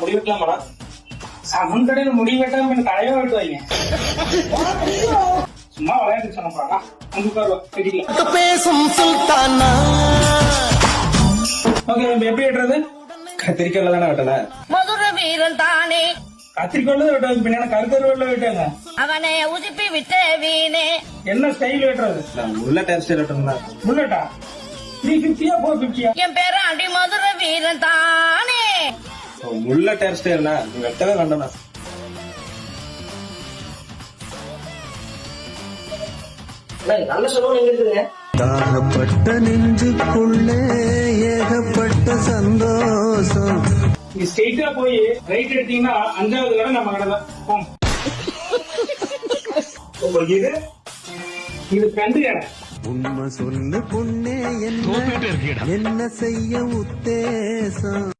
முடி வெட்டலாமாடா சமன் கடையில முடி வெட்டாம எனக்கு தலையை வெட்டுவாங்க சும்மா விளையாட்டு அங்க உட்காருவா தெரியல பேசும் சுல்தானா? ஓகே எப்படி வெட்டுறது? கத்திரிக்காயில தானே வெட்டல? மதுர வீரன் தானே. கத்திரிக்கோள் தான் வெட்டுவாங்க பின்ன கருக்கருவேல வெட்டாங்க அவனை உதிப்பி விட்ட வீணே. என்ன ஸ்டைல் வெட்டுறது? உள்ள டேர் ஸ்டைல் வெட்டணும்னா புல்லட்டா த்ரீ பிப்டியா ஃபோர் பிப்டியா என் பேராண்டி மதுர வீரன் தானே. முள்ள டேர் ஸ்டைல்னா நீ வெட்டவே வேண்டாம்ண்ணா நல்ல சொல்லுவோம் எங்க இருக்குங்க? தாகப்பட்ட நெஞ்சுக்குள்ளே ஏகப்பட்ட சந்தோஷம். நீ ஸ்ட்ரெயிட்டா போய் ரைட் எடுத்தீங்கன்னா அஞ்சாவது கடை நம்ம கடை தான் போங்க. உங்களுக்கு இது? இது ஃப்ரெண்டு கடை. உண்மை சொல்லு பொண்ணே என்ன? என்ன செய்ய உத்தேசம்?